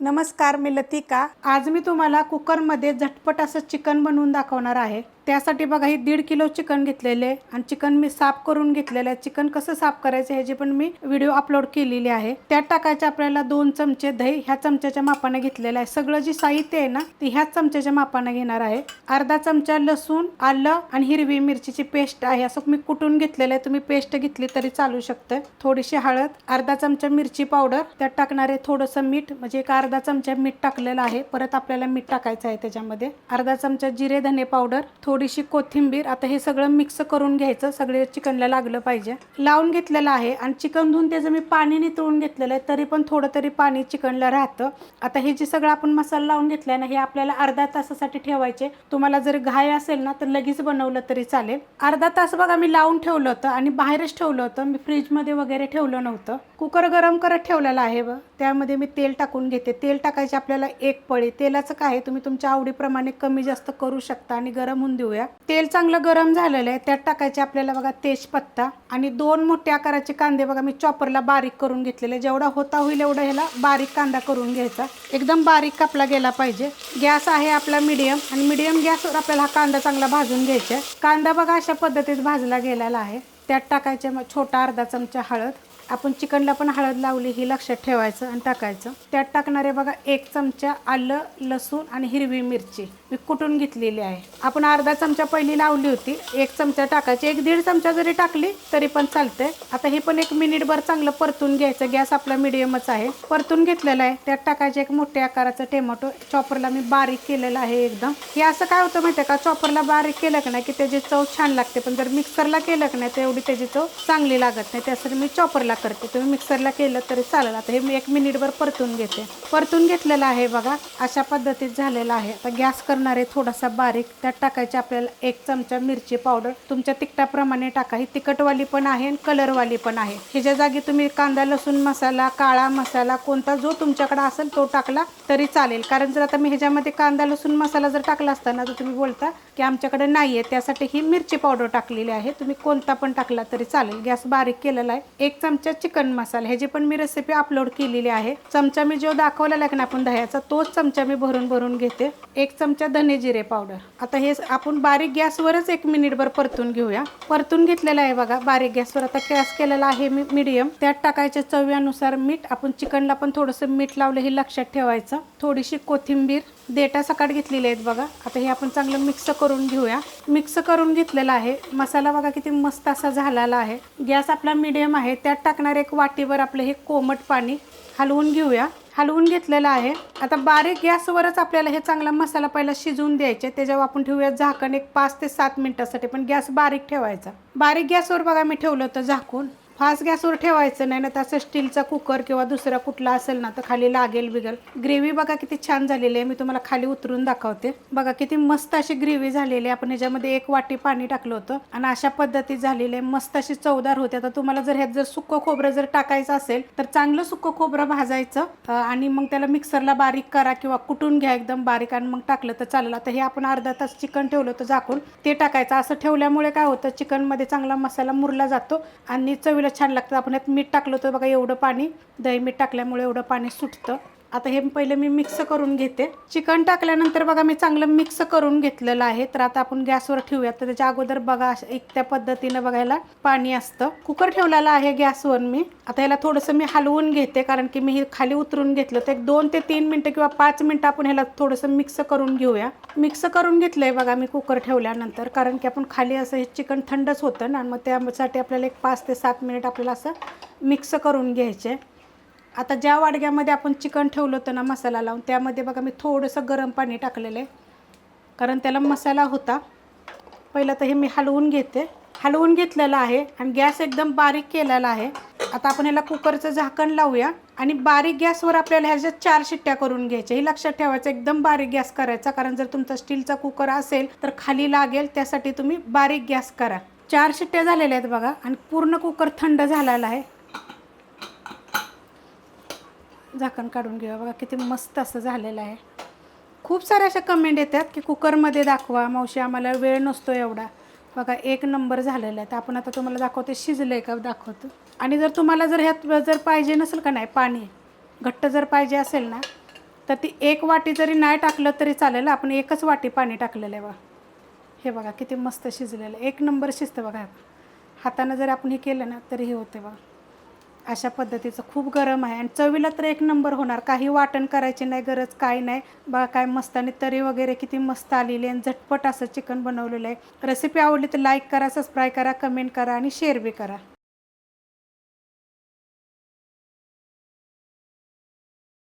नमस्कार मी लतिका. आज मी तुम्हाला कुकरमध्ये झटपट असं चिकन बनवून दाखवणार आहे. त्यासाठी बघा ही दीड किलो चिकन घेतलेले आणि चिकन मी साफ करून घेतलेलं आहे. चिकन कसं साफ करायचं ह्याची पण मी व्हिडिओ अपलोड केलेली आहे त्यात टाकायचे आपल्याला दोन चमचे दही. ह्या चमच्याच्या मापाने घेतलेलं आहे. सगळं जे साहित्य आहे ना ते ह्याच चमच्याच्या मापाने घेणार आहे. अर्धा चमचा लसूण आलं आणि हिरवी मिरचीची पेस्ट आहे. असं मी कुटून घेतलेलं आहे. तुम्ही पेस्ट घेतली तरी चालू शकतं. थोडीशी हळद अर्धा चमचा मिरची पावडर त्यात टाकणारे थोडंसं मीठ. म्हणजे एक अर्धा चमचा मीठ टाकलेलं आहे. परत आपल्याला मीठ टाकायचं आहे त्याच्यामध्ये. अर्धा चमचा जिरे धने पावडर थोडीशी कोथिंबीर. आता हे सगळं मिक्स करून घ्यायचं. सगळे चिकनला लागलं पाहिजे. लावून घेतलेलं आहे आणि चिकन धुवून त्याचं मी पाणी नितळून घेतलेलं आहे. तरी पण थोडं तरी पाणी चिकनला राहतं. आता हे जे सगळं आपण मसाला लावून घेतलाय ना हे आपल्याला अर्धा तासासाठी ठेवायचे. तुम्हाला जर घाय असेल ना तर लगेच बनवलं तरी चालेल. अर्धा तास बघा मी लावून ठेवलं होतं आणि बाहेरच ठेवलं होतं. मी फ्रीजमध्ये वगैरे ठेवलं नव्हतं. कुकर गरम करत ठेवलेलं आहे ब त्यामध्ये मी तेल टाकून घेते. तेल टाकायचे आपल्याला एक पळी. तेलाचं काय आहे? तुम्ही तुमच्या आवडीप्रमाणे कमी जास्त करू शकता आणि गरम होऊन देऊया. तेल चांगलं गरम झालेलं आहे. त्यात टाकायचे आपल्याला बघा तेजपत्ता आणि दोन मोठ्या आकाराचे कांदे बघा मी चॉपरला बारीक करून घेतलेले. जेवढा होता होईल एवढा ह्याला बारीक कांदा करून घ्यायचा. एकदम बारीक कापला गेला पाहिजे. गॅस आहे आपला मिडियम आणि मिडियम गॅसवर आपल्याला हा कांदा चांगला भाजून घ्यायचा आहे. कांदा बघा अशा पद्धतीत भाजला गेलेला आहे. त्यात टाकायचे मग छोटा अर्धा चमचा हळद. आपण चिकनला पण हळद लावली ही लक्षात ठेवायचं आणि टाकायचं. त्यात टाकणारे बघा एक चमचा आलं लसूण आणि हिरवी मिरची मी कुटून घेतलेली आहे. आपण अर्धा चमचा पहिली लावली होती एक चमचा टाकायची. एक दीड चमचा जरी टाकली तरी पण चालतंय. आता हे पण एक मिनिटभर चांगलं परतून घ्यायचं. गॅस आपला मिडियमच आहे. परतून घेतलेलं आहे. त्यात टाकायचे एक मोठ्या आकाराचं टोमॅटो चॉपरला मी बारीक केलेलं आहे एकदम. हे असं काय होतं माहिती आहे का? चॉपरला बारीक केलं की नाही की त्याची चव छान लागते. पण जर मिक्सरला केलं की नाही तर एवढी त्याची चव चांगली लागत नाही. त्यासाठी मी चॉपरला करते. तुम्ही मिक्सरला केलं तरी चालेल. आता हे मी एक मिनिटभर परतून घेते. परतून घेतलेलं आहे बघा. अशा पद्धतीत झालेलं आहे. आता गॅस करणारे थोडासा बारीक त्यात टाकायचे आपल्याला एक चमचा मिरची पावडर. तुमच्या तिखटाप्रमाणे टाका. ही तिखटवाली पण आहे आणि कलरवाली पण आहे. ह्याच्या जागी तुम्ही कांदा लसूण मसाला काळा मसाला कोणता जो तुमच्याकडे असेल तो टाकला तरी चालेल. कारण जर आता मी ह्याच्यामध्ये कांदा लसूण मसाला जर टाकला असताना तर तुम्ही बोलता की आमच्याकडे नाही आहे त्यासाठी ही मिरची पावडर टाकलेली आहे. तुम्ही कोणता पण टाकला तरी चालेल. गॅस बारीक केलेला आहे. एक चमचा चिकन मसाला ह्याची पण मी रेसिपी अपलोड केलेली आहे चमचा मी जो दाखवलेला आहे ना आपण दह्याचा तोच चमचा मी भरून भरून घेते. एक चमचा धने जिरे पावडर आता हे आपण बारीक गॅसवरच एक मिनिटभर परतून घेऊया. परतून घेतलेलं आहे बघा बारीक गॅसवर आता गॅस केलेला आहे मी मिडियम त्यात टाकायचे चव्यानुसार मीठ आपण चिकनला पण थोडंसं मीठ लावलं हे लक्षात ठेवायचं. थोडीशी कोथिंबीर देटा सकाट घेतलेली आहेत बघा. आता हे आपण चांगलं मिक्स करून घेऊया. मिक्स करून घेतलेला आहे. मसाला बघा किती मस्त असा झालेला आहे. गॅस आपला मिडियम आहे. त्यात टाक टाकणार एक वाटीवर आपलं हे कोमट पाणी हलवून घेऊया. हलवून घेतलेलं आहे. आता बारीक गॅसवरच आपल्याला हे चांगला मसाला पहिला शिजवून द्यायचे. त्याच्यावर आपण ठेवूया झाकण एक पाच ते सात मिनटासाठी पण गॅस बारीक ठेवायचा. बारीक गॅसवर बघा मी ठेवलं होतं झाकून. फास्ट गॅसवर ठेवायचं नाही ना तर असं स्टीलचा कुकर किंवा दुसरा कुठला असेल ना तर खाली लागेल बिगेल. ग्रेव्ही बघा किती छान झालेली आहे. मी तुम्हाला खाली उतरून दाखवते. बघा किती मस्त अशी ग्रेव्ही झालेली आहे. आपण ह्याच्यामध्ये एक वाटी पाणी टाकलं होतं आणि अशा पद्धतीत झालेली आहे. मस्त अशी चवदार होते. आता तुम्हाला जर ह्यात जर सुक्क खोबरं जर टाकायचं असेल तर चांगलं सुक्क खोबरं भाजायचं आणि मग त्याला मिक्सरला बारीक करा किंवा कुटून घ्या एकदम बारीक आणि मग टाकलं तर चालेल. आता हे आपण अर्धा तास चिकन ठेवलं होतं झाकून. ते टाकायचं. असं ठेवल्यामुळे काय होतं चिकनमध्ये चांगला मसाला मुरला जातो आणि चवीला छान लागतं. आपण यात मीठ टाकलं होतं बघा एवढं पाणी दही मीठ टाकल्यामुळे एवढं पाणी सुटतं. आता हे पहिले मी मिक्स करून घेते. चिकन टाकल्यानंतर बघा मी चांगलं मिक्स करून घेतलेलं आहे. तर आता आपण गॅसवर ठेवूया तर त्याच्या अगोदर बघा एक त्या पद्धतीनं बघायला पाणी असतं. कुकर ठेवलेला आहे गॅसवर मी. आता ह्याला थोडंसं मी हलवून घेते कारण की मी हे खाली उतरून घेतलं. तर एक दोन ते तीन मिनटं किंवा पाच मिनटं आपण ह्याला थोडंसं मिक्स करून घेऊया. मिक्स करून घेतलंय बघा मी कुकर ठेवल्यानंतर. कारण की आपण खाली असं हे चिकन थंडच होतं ना. मग त्यासाठी आपल्याला एक पाच ते सात मिनिट आपल्याला असं मिक्स करून घ्यायचे. आता ज्या वाडग्यामध्ये आपण चिकन ठेवलं होतं ना मसाला लावून त्यामध्ये बघा मी थोडंसं गरम पाणी टाकलेलं आहे. कारण त्याला मसाला होता. पहिलं तर हे मी हलवून घेते. हलवून घेतलेलं आहे आणि गॅस एकदम बारीक केलेला आहे. आता आपण ह्याला कुकरचं झाकण लावूया आणि बारीक गॅसवर आपल्याला ह्याच्या चार शिट्ट्या करून घ्यायच्या. हे लक्षात ठेवायचं एकदम बारीक गॅस करायचा. कारण जर तुमचा स्टीलचा कुकर असेल तर खाली लागेल त्यासाठी तुम्ही बारीक गॅस करा. चार शिट्ट्या झालेल्या आहेत बघा आणि पूर्ण कुकर थंड झालेला आहे. झाकण काढून घेऊया. बघा किती मस्त असं झालेलं आहे. खूप साऱ्या अशा कमेंट येतात की कुकरमध्ये दाखवा मावशी आम्हाला वेळ नसतो एवढा. बघा एक नंबर झालेला आहे. तर आपण आता तुम्हाला दाखवते शिजलं आहे का दाखवतो. आणि जर तुम्हाला जर ह्यात जर पाहिजे नसेल का नाही पाणी घट्ट जर पाहिजे असेल ना तर ती एक वाटी जरी नाही टाकलं तरी चालेल. आपण एकच वाटी पाणी टाकलेलं आहे बघा. हे बघा किती मस्त शिजलेलं आहे. एक नंबर शिजतं बघा बघा. हातानं जर आपण हे केलं ना तरी हे होते बघा. अशा पद्धतीचं खूप गरम आहे. आणि चवीला तर एक नंबर होणार. काही वाटण करायची नाही गरज काही नाही. बघा काय मस्त आणि तरी वगैरे किती मस्त आलेली आहे. आणि झटपट असं चिकन बनवलेलं आहे. रेसिपी आवडली तर लाईक करा सबस्क्राईब करा कमेंट करा आणि शेअर बी करा.